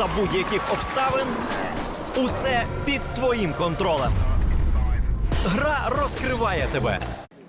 за будь-яких обставин. Усе під твоїм контролем. Гра розкриває тебе.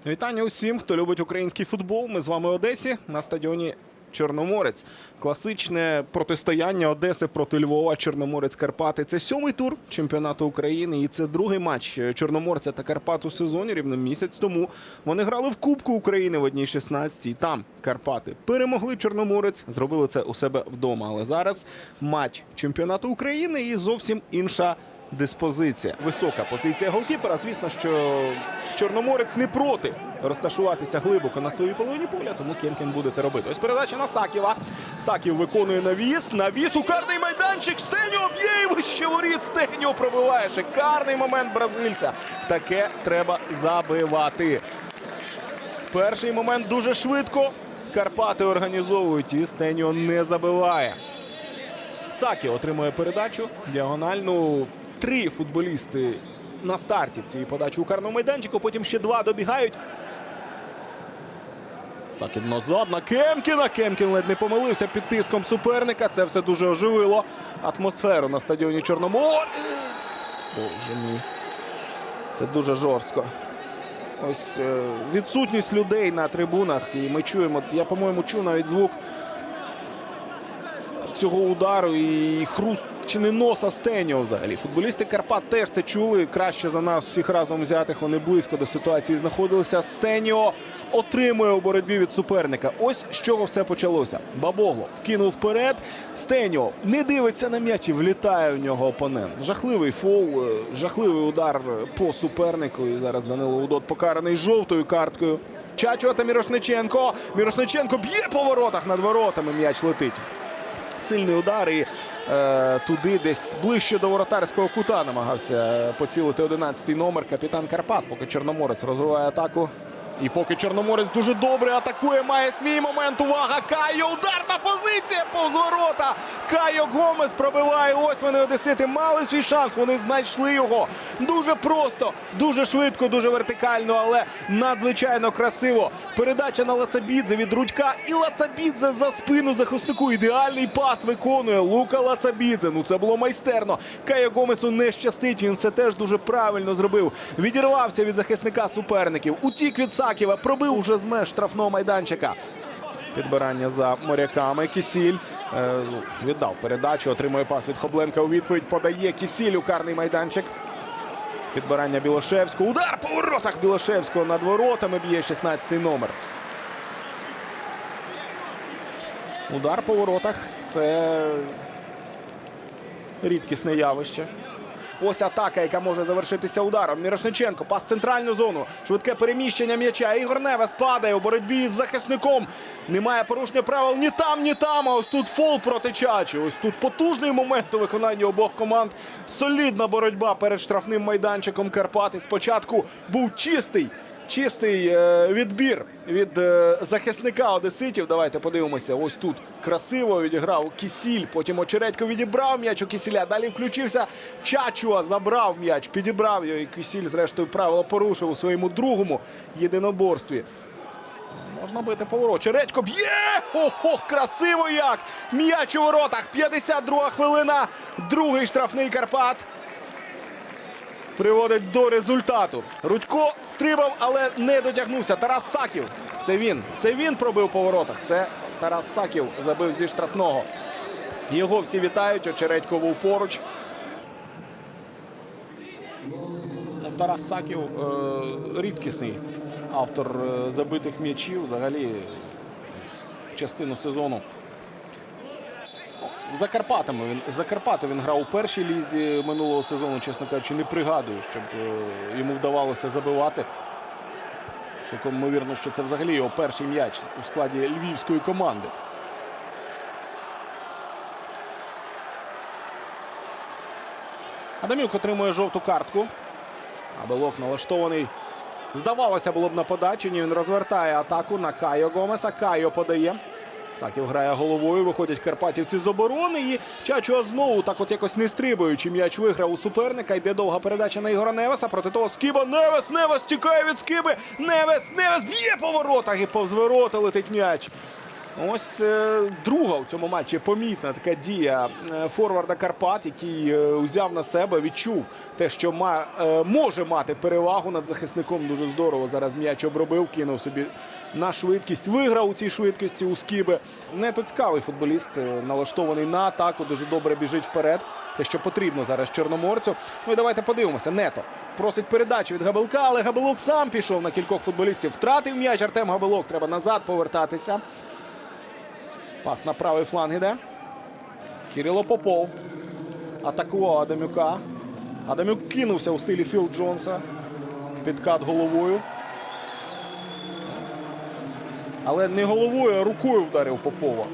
Вітання усім, хто любить український футбол. Ми з вами Одесі на стадіоні Чорноморець. Класичне протистояння Одеси проти Львова. Чорноморець Карпати. Це сьомий тур чемпіонату України. І це другий матч Чорноморця та Карпат у сезоні. Рівно місяць тому вони грали в Кубку України в одній 16 І Там Карпати перемогли Чорноморець, зробили це у себе вдома. Але зараз матч чемпіонату України і зовсім інша диспозиція. Висока позиція голкіпера. Звісно, що Чорноморець не проти розташуватися глибоко на своїй половині поля, тому Кемкін буде це робити. Ось передача на Саківа. Саків виконує навіс. Навіс. Укарний майданчик. Стеньо б'є і вище воріт. Стеньо пробиває. Шикарний момент бразильця. Таке треба забивати. Перший момент дуже швидко. Карпати організовують і Стеньо не забиває. Сакі отримує передачу діагональну. Три футболісти на старті в цій подачі у карному майданчику. Потім ще два добігають. Сакін назад на Кемкіна. Кемкін ледь не помилився під тиском суперника. Це все дуже оживило атмосферу на стадіоні Чорноморець. Боже мій. Це дуже жорстко. Ось е, відсутність людей на трибунах. І ми чуємо. Я, по-моєму, чув навіть звук цього удару і хруст чи не носа Стеніо взагалі. Футболісти Карпат теж це чули краще за нас всіх разом взятих. Вони близько до ситуації знаходилися. Стеніо отримує у боротьбі від суперника. Ось з чого все почалося. Бабогло вкинув вперед. Стеніо не дивиться на м'яч і влітає в нього опонент. Жахливий фол, е, жахливий удар по супернику. І зараз Данило Удот покараний жовтою карткою. Чачо та Мірошниченко. Мірошниченко б'є по воротах над воротами. М'яч летить сильний удар і е, туди десь ближче до воротарського кута намагався поцілити 11-й номер капітан Карпат. Поки Чорноморець розвиває атаку. І поки Чорноморець дуже добре атакує, має свій момент. Увага! Кайо! Ударна позиція повз ворота! Кайо Гомес пробиває. Ось вони одесити мали свій шанс. Вони знайшли його дуже просто, дуже швидко, дуже вертикально, але надзвичайно красиво. Передача на Лацабідзе від Рудька. І Лацабідзе за спину захиснику. Ідеальний пас виконує Лука Лацабідзе. Ну це було майстерно. Кайо Гомесу не щастить. Він все теж дуже правильно зробив. Відірвався від захисника суперників. Утік від Саківа. Пробив уже з меж штрафного майданчика. Підбирання за моряками. Кісіль е, віддав передачу. Отримує пас від Хобленка. У відповідь подає Кісіль у карний майданчик. Підбирання Білошевського. Удар по воротах Білошевського над воротами б'є 16-й номер. Удар по воротах це рідкісне явище. Ось атака, яка може завершитися ударом. Мірошниченко, пас в центральну зону. Швидке переміщення м'яча. Ігор Невес падає у боротьбі з захисником. Немає порушення правил ні там, ні там. А ось тут фол проти Чачі. Ось тут потужний момент у виконанні обох команд. Солідна боротьба перед штрафним майданчиком Карпати. Спочатку був чистий. Чистий е, відбір від е, захисника Одеситів. Давайте подивимося. Ось тут красиво відіграв Кісіль. Потім Очередько відібрав м'яч у Кісіля. Далі включився Чачуа, забрав м'яч, підібрав його. І Кісіль, зрештою, правило порушив у своєму другому єдиноборстві. Можна бити поворот. Чередько б'є! Ого, красиво як! М'яч у воротах. 52 хвилина. Другий штрафний Карпат приводить до результату. Рудько стрибав, але не дотягнувся. Тарас Саків. Це він. Це він пробив по воротах. Це Тарас Саків забив зі штрафного. Його всі вітають. Очередько був поруч. Тарас Саків е, рідкісний автор е, забитих м'ячів. Взагалі частину сезону. В Закарпатами він Закарпати він грав у першій лізі минулого сезону, чесно кажучи, не пригадую, щоб е, йому вдавалося забивати. Цілком ймовірно, що це взагалі його перший м'яч у складі львівської команди. Адамюк отримує жовту картку. А Белок налаштований. Здавалося, було б на подачі. Він розвертає атаку на Кайо Гомеса. Кайо подає. Саків грає головою, виходять карпатівці з оборони. І Чачуа знову так от якось не стрибаючи. М'яч виграв у суперника. Йде довга передача на Ігора Невеса. Проти того Скіба. Невес, Невес тікає від Скиби. Невес, Невес б'є по воротах і повз ворота летить м'яч. Ось е, друга у цьому матчі помітна така дія е, форварда Карпат, який е, узяв на себе, відчув те, що може мати перевагу над захисником. Дуже здорово. Зараз м'яч обробив, кинув собі на швидкість. Виграв у цій швидкості у Скіби. Не то цікавий футболіст, налаштований на атаку, дуже добре біжить вперед. Те, що потрібно зараз чорноморцю. Ну і давайте подивимося. Нето просить передачу від Габелка, але Габелок сам пішов на кількох футболістів. Втратив м'яч Артем Габелок. Треба назад повертатися. Пас на правий фланг іде. Кирило Попов. Атакував Адамюка. Адамюк кинувся у стилі Філ Джонса. Підкат головою. Але не головою, а рукою вдарив Попова.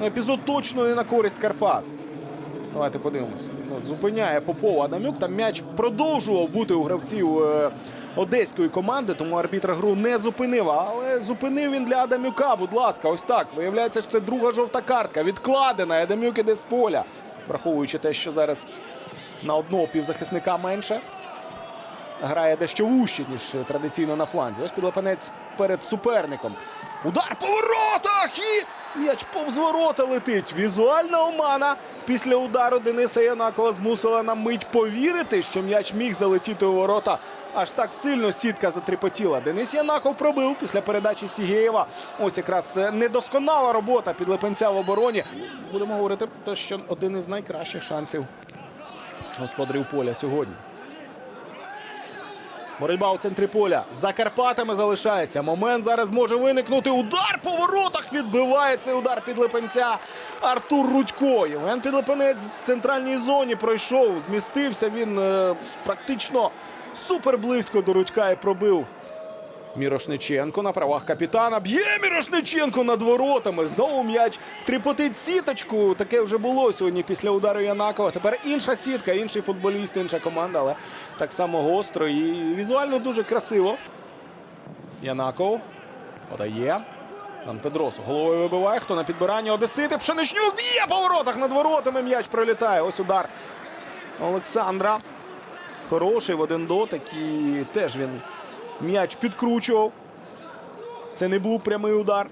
Ну, епізод точно не на користь Карпат. Давайте подивимося. Ну, зупиняє Попова Адамюк. Там м'яч продовжував бути у гравців е, одеської команди, тому арбітр гру не зупинив. Але зупинив він для Адамюка. Будь ласка, ось так. Виявляється, що це друга жовта картка. Відкладена. Адамюк іде з поля. Враховуючи те, що зараз на одного півзахисника менше. Грає дещо вужче, ніж традиційно на фланзі. Ось підлапанець перед суперником. Удар по воротах! І м'яч повз ворота летить. Візуальна омана після удару Дениса Янакова змусила на мить повірити, що м'яч міг залетіти у ворота. Аж так сильно сітка затріпотіла. Денис Янаков пробив після передачі Сігєєва. Ось якраз е, недосконала робота підлепенця в обороні. Будемо говорити, що один із найкращих шансів господарів поля сьогодні. Боротьба у центрі поля. За Карпатами залишається. Момент зараз може виникнути. Удар по воротах відбиває удар підлипенця. Артур Рудько. Євген Підлипенець в центральній зоні пройшов. Змістився він е, практично супер близько до Рудька і пробив. Мірошниченко на правах капітана. Б'є Мірошниченко над воротами. Знову м'яч тріпотить сіточку. Таке вже було сьогодні після удару Янакова. Тепер інша сітка, інший футболіст, інша команда, але так само гостро і візуально дуже красиво. Янаков подає. Жан Педросу головою вибиває. Хто на підбиранні Одесити. Пшеничнюк б'є по воротах над воротами. М'яч пролітає. Ось удар Олександра. Хороший в один дотик. І теж він м'яч підкручував. Це не був прямий удар.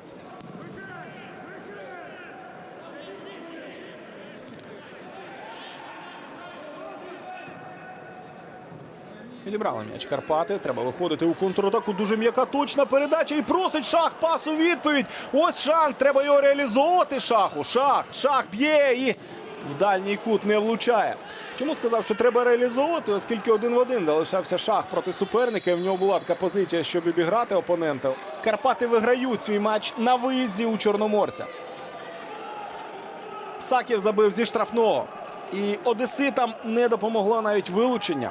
Відібрали м'яч Карпати. Треба виходити у контратаку. Дуже м'яка точна передача. І просить шах пас у відповідь. Ось шанс. Треба його реалізовувати. Шаху. Шах. Шах б'є і в дальній кут не влучає. Чому сказав, що треба реалізовувати, оскільки один в один залишався шах проти суперника. і В нього була така позиція, щоб обіграти опонента. Карпати виграють свій матч на виїзді у Чорноморця. Саків забив зі штрафного. І Одеситам не допомогло навіть вилучення.